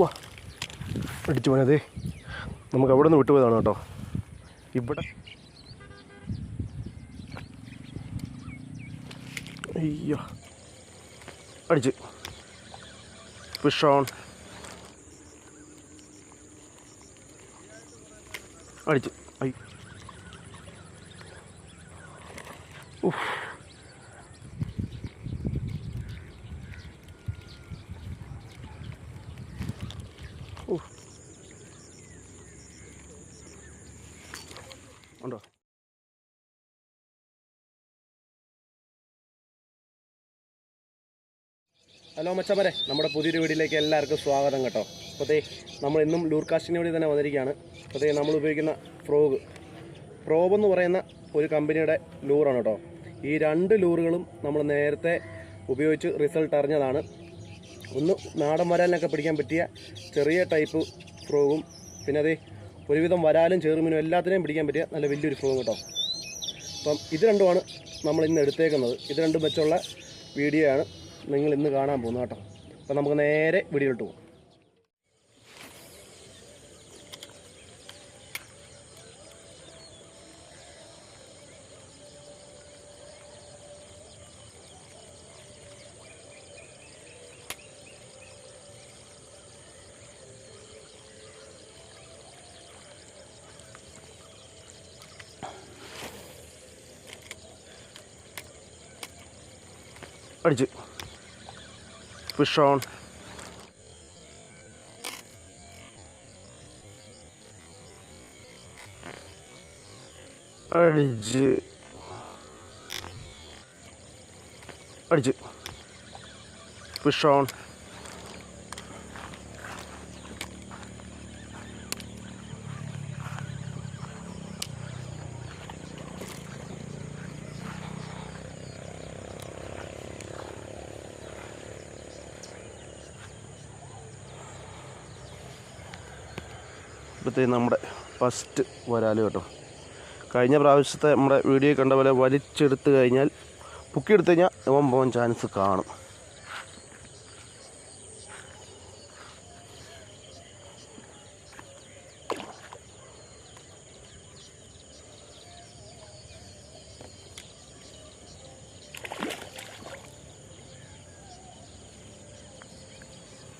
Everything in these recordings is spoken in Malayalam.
വാ അടിച്ചു പോനതേ നമുക്ക് അവിടെ നിന്ന് വിട്ടുപോയതാണ് കേട്ടോ. ഇവിടെ അയ്യോ. അടിച്ച്. ഫിഷ് ഓൺ അടിച്ച്. ഐ. ഉഫ് ഉഫ് ഉണ്ടോ ഹലോ മച്ചമരെ നമ്മുടെ പുതിയൊരു വീഡിയോയിലേക്ക് എല്ലാവർക്കും സ്വാഗതം കേട്ടോ. അപ്പോഴത്തേ നമ്മൾ ഇന്നും ലൂർകാസ്റ്റിന് വേണ്ടി തന്നെ വന്നിരിക്കുകയാണ്. അപ്പോഴത്തേ നമ്മൾ ഉപയോഗിക്കുന്ന ഫ്രോഗ് പ്രോബ് എന്ന് പറയുന്ന ഒരു കമ്പനിയുടെ ലൂറാണ് കേട്ടോ. ഈ രണ്ട് ലൂറുകളും നമ്മൾ നേരത്തെ ഉപയോഗിച്ച് റിസൾട്ട് അറിഞ്ഞതാണ്. ഒന്ന് നാടൻ വരാലിനൊക്കെ പിടിക്കാൻ പറ്റിയ ചെറിയ ടൈപ്പ് ഫ്രോഗും പിന്നെ അതേ ഒരുവിധം വരാലും ചെറുമീനും എല്ലാത്തിനെയും പിടിക്കാൻ പറ്റിയ നല്ല വലിയൊരു ഫ്രോഗും കേട്ടോ. അപ്പം ഇത് രണ്ടുമാണ് നമ്മൾ ഇന്ന് എടുത്തേക്കുന്നത്. ഇത് രണ്ടും വെച്ചുള്ള വീഡിയോ ആണ്. നിങ്ങൾ ഇന്ന് കാണാൻ പോകുന്നു കേട്ടോ. അപ്പം നമുക്ക് നേരെ വീഡിയോയിലോട്ട് പോകും. അടിച്ച്. ഫിഷ് ഓൺ അടിച്ച്. അടിച്ച്. ഇപ്പോഴത്തെ നമ്മുടെ ഫസ്റ്റ് വരാൽ കേട്ടോ. കഴിഞ്ഞ പ്രാവശ്യത്തെ നമ്മുടെ വീഡിയോ കണ്ട പോലെ വലിച്ചെടുത്ത് കഴിഞ്ഞാൽ പൊക്കിയെടുത്ത് കഴിഞ്ഞാൽ ഇവൻ പോകാൻ ചാൻസ് കാണും.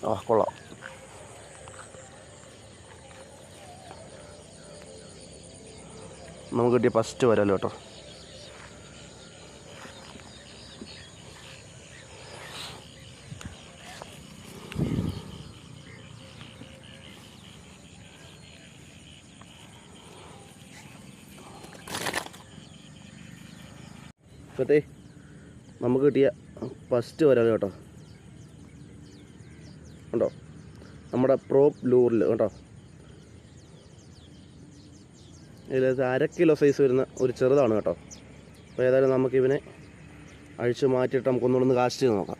ആ കൊള്ളാം. നമുക്ക് കിട്ടിയ ഫസ്റ്റ് വരാലോ കേട്ടോ. ഇപ്പോഴത്തെ നമുക്ക് കിട്ടിയ ഫസ്റ്റ് വരാലോ കേട്ടോ. ഉണ്ടോ നമ്മുടെ പ്രോപ്പ് ലൂറിൽ കേട്ടോ ഇതിൽ അര കിലോ സൈസ് വരുന്ന ഒരു ചെറുതാണ് കേട്ടോ. അപ്പോൾ ഏതായാലും നമുക്കിവനെ അഴിച്ച് മാറ്റിയിട്ട് നമുക്കൊന്നുകൂടെ ഒന്ന് കാസ്റ്റ് ചെയ്ത് നോക്കാം.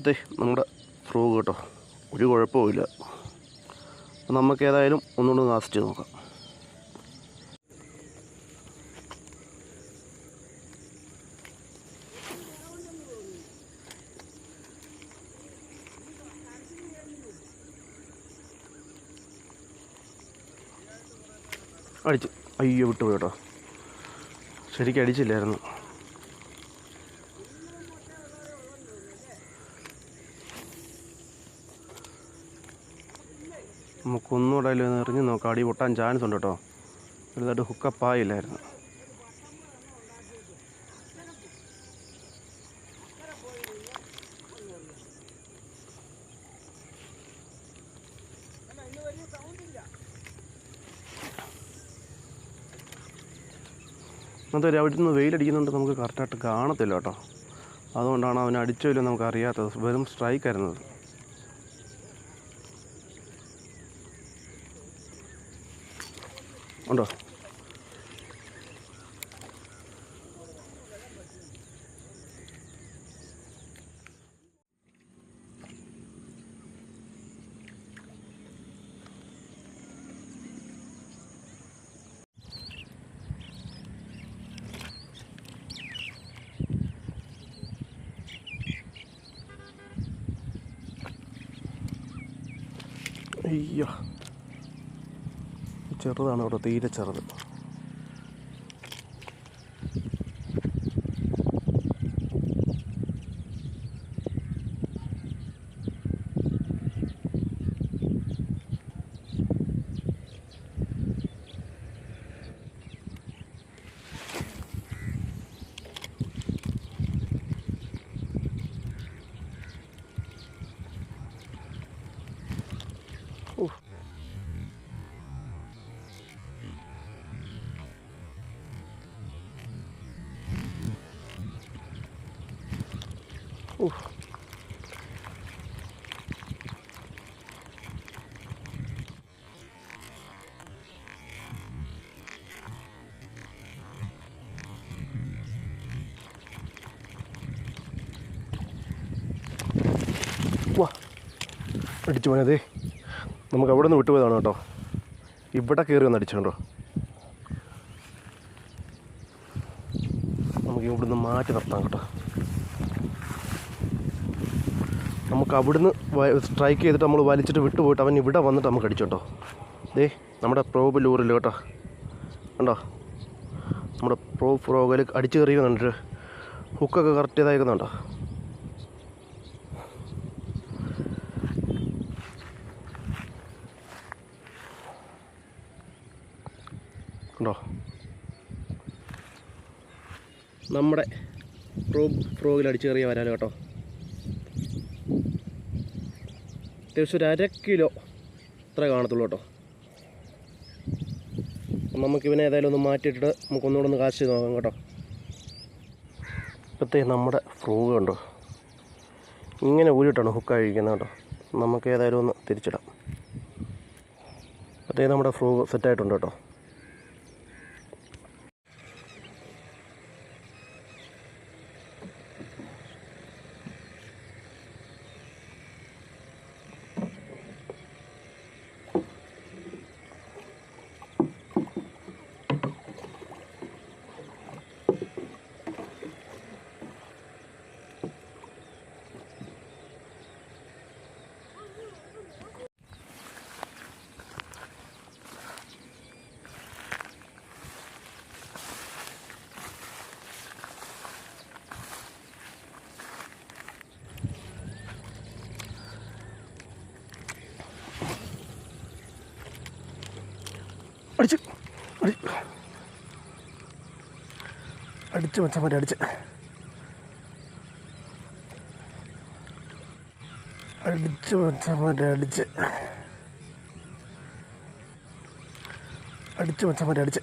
ഇതേ നമ്മുടെ ഫ്രോഗ് കേട്ടോ. ഒരു കുഴപ്പമില്ല അപ്പം നമുക്ക് ഏതായാലും ഒന്നുകൂടെ കാസ്റ്റ് ചെയ്ത് നോക്കാം. അടിച്ചു. അയ്യോ വിട്ടുപോയി കേട്ടോ. ശരിക്കും അടിച്ചില്ലായിരുന്നു. നമുക്കൊന്നുകൂടെ അതിൽ എറിഞ്ഞ് നോക്കാം അടി പൊട്ടാൻ ചാൻസ് ഉണ്ട് കേട്ടോ. വലുതായിട്ട് ഹുക്കപ്പ് ആയില്ലായിരുന്നു. അതൊരു അവിടെ നിന്ന് വെയിലടിക്കുന്നുണ്ട് നമുക്ക് കറക്റ്റായിട്ട് കാണത്തില്ല കേട്ടോ. അതുകൊണ്ടാണ് അവൻ നമുക്ക് അറിയാത്തത് വെറും സ്ട്രൈക്ക് ആയിരുന്നത് ഉണ്ടോ അയ്യോ ചെറുതാണ് കേട്ടോ തീരെ ചെറുത്. അടിച്ചു പോയതേ നമുക്ക് അവിടെ നിന്ന് വിട്ടുപോയതാണ് കേട്ടോ. ഇവിടെ കയറി വന്ന് അടിച്ചുണ്ടോ നമുക്ക് ഇവിടുന്ന് മാറ്റി നിർത്താം കേട്ടോ. നമുക്ക് അവിടുന്ന് സ്ട്രൈക്ക് ചെയ്തിട്ട് നമ്മൾ വലിച്ചിട്ട് വിട്ടു പോയിട്ട് അവൻ ഇവിടെ വന്നിട്ട് നമുക്ക് അടിച്ചോട്ടോ ദേ നമ്മുടെ പ്രോബ് ലൂറിൽ കേട്ടോ. കണ്ടോ? നമ്മുടെ പ്രോ ഫ്രോഗിൽ അടിച്ച് കയറിയുന്നുണ്ട് ഹുക്കൊക്കെ കറക്റ്റ് ചെയ്തായിരിക്കുന്നുണ്ടോ കണ്ടോ? നമ്മുടെ പ്രോ ഫ്രോഗിൽ അടിച്ചു കയറിയ വരാലോ കേട്ടോ. അത്യാവശ്യം ഒരു അര കിലോ ഇത്ര കാണത്തുള്ളൂ കേട്ടോ. നമുക്കിവനെ ഏതായാലും ഒന്ന് മാറ്റിയിട്ടിട്ട് നമുക്ക് ഒന്നുകൂടെ ഒന്ന് കാശ് നോക്കാം കേട്ടോ. ഇപ്പോഴത്തെ നമ്മുടെ ഫ്രോഗ് കണ്ടോ? ഇങ്ങനെ ഊരിട്ടാണ് ഹുക്ക് കഴിക്കുന്നത് കേട്ടോ. നമുക്ക് ഏതായാലും ഒന്ന് തിരിച്ചിടാം. അപ്പോഴത്തേ നമ്മുടെ ഫ്രോഗ് സെറ്റായിട്ടുണ്ട് കേട്ടോ. അടിച്ച് അടി. അടിച്ച് വെച്ചാൽ മതി അടിച്ച്. അടിച്ച് വെച്ചാൽ മതി അടിച്ച്. അടിച്ച് വെച്ചാൽ മതി അടിച്ച്.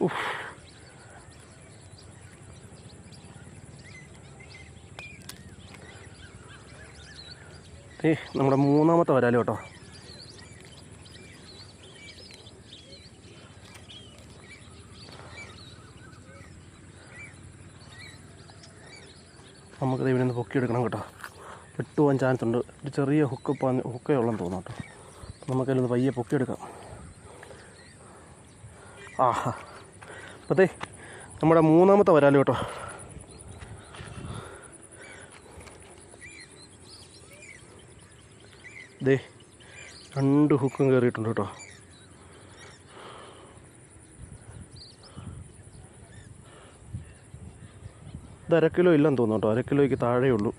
ഉഫ്. ഏ നമ്മുടെ മൂന്നാമത്തെ വരാലോ കേട്ടോ. നമുക്കത് ഇവിടെ നിന്ന് പൊക്കിയെടുക്കണം കേട്ടോ. വിട്ടുപോകാൻ ചാൻസ് ഉണ്ട്. ഒരു ചെറിയ ഹുക്ക് ഹുക്കേ ഉള്ളെന്ന് തോന്നുന്നു കേട്ടോ. നമുക്കതിൽ നിന്ന് പയ്യെ പൊക്കിയെടുക്കാം. ആഹാ. അപ്പത്തേ നമ്മുടെ മൂന്നാമത്തെ വരാലോ കേട്ടോ. ദേ രണ്ട് ഹുക്കും കയറിയിട്ടുണ്ട് കേട്ടോ. ഇത് അര കിലോ ഇല്ലെന്ന് തോന്നുന്നു കേട്ടോ. അര കിലോയ്ക്ക് താഴേ ഉള്ളൂ.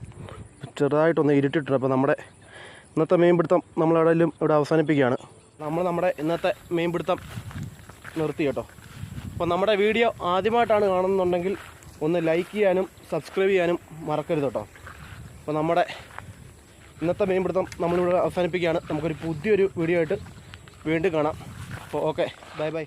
ചെറുതായിട്ടൊന്ന് ഇരുട്ടിട്ടുണ്ട്. അപ്പോൾ നമ്മുടെ ഇന്നത്തെ മീൻപിടുത്തം നമ്മളെവിടെയും ഇവിടെ അവസാനിപ്പിക്കുകയാണ്. നമ്മൾ നമ്മുടെ ഇന്നത്തെ മീൻപിടുത്തം നിർത്തി കേട്ടോ. അപ്പോൾ നമ്മുടെ വീഡിയോ ആദ്യമായിട്ടാണ് കാണുന്നുണ്ടെങ്കിൽ ഒന്ന് ലൈക്ക് ചെയ്യാനും സബ്സ്ക്രൈബ് ചെയ്യാനും മറക്കരുത് കേട്ടോ. അപ്പോൾ നമ്മുടെ ഇന്നത്തെ മീൻപിടുത്തം നമ്മളിവിടെ അവസാനിപ്പിക്കുകയാണ്. നമുക്കൊരു പുതിയൊരു വീഡിയോ ആയിട്ട് വീണ്ടും കാണാം. അപ്പോൾ ഓക്കെ ബൈ ബൈ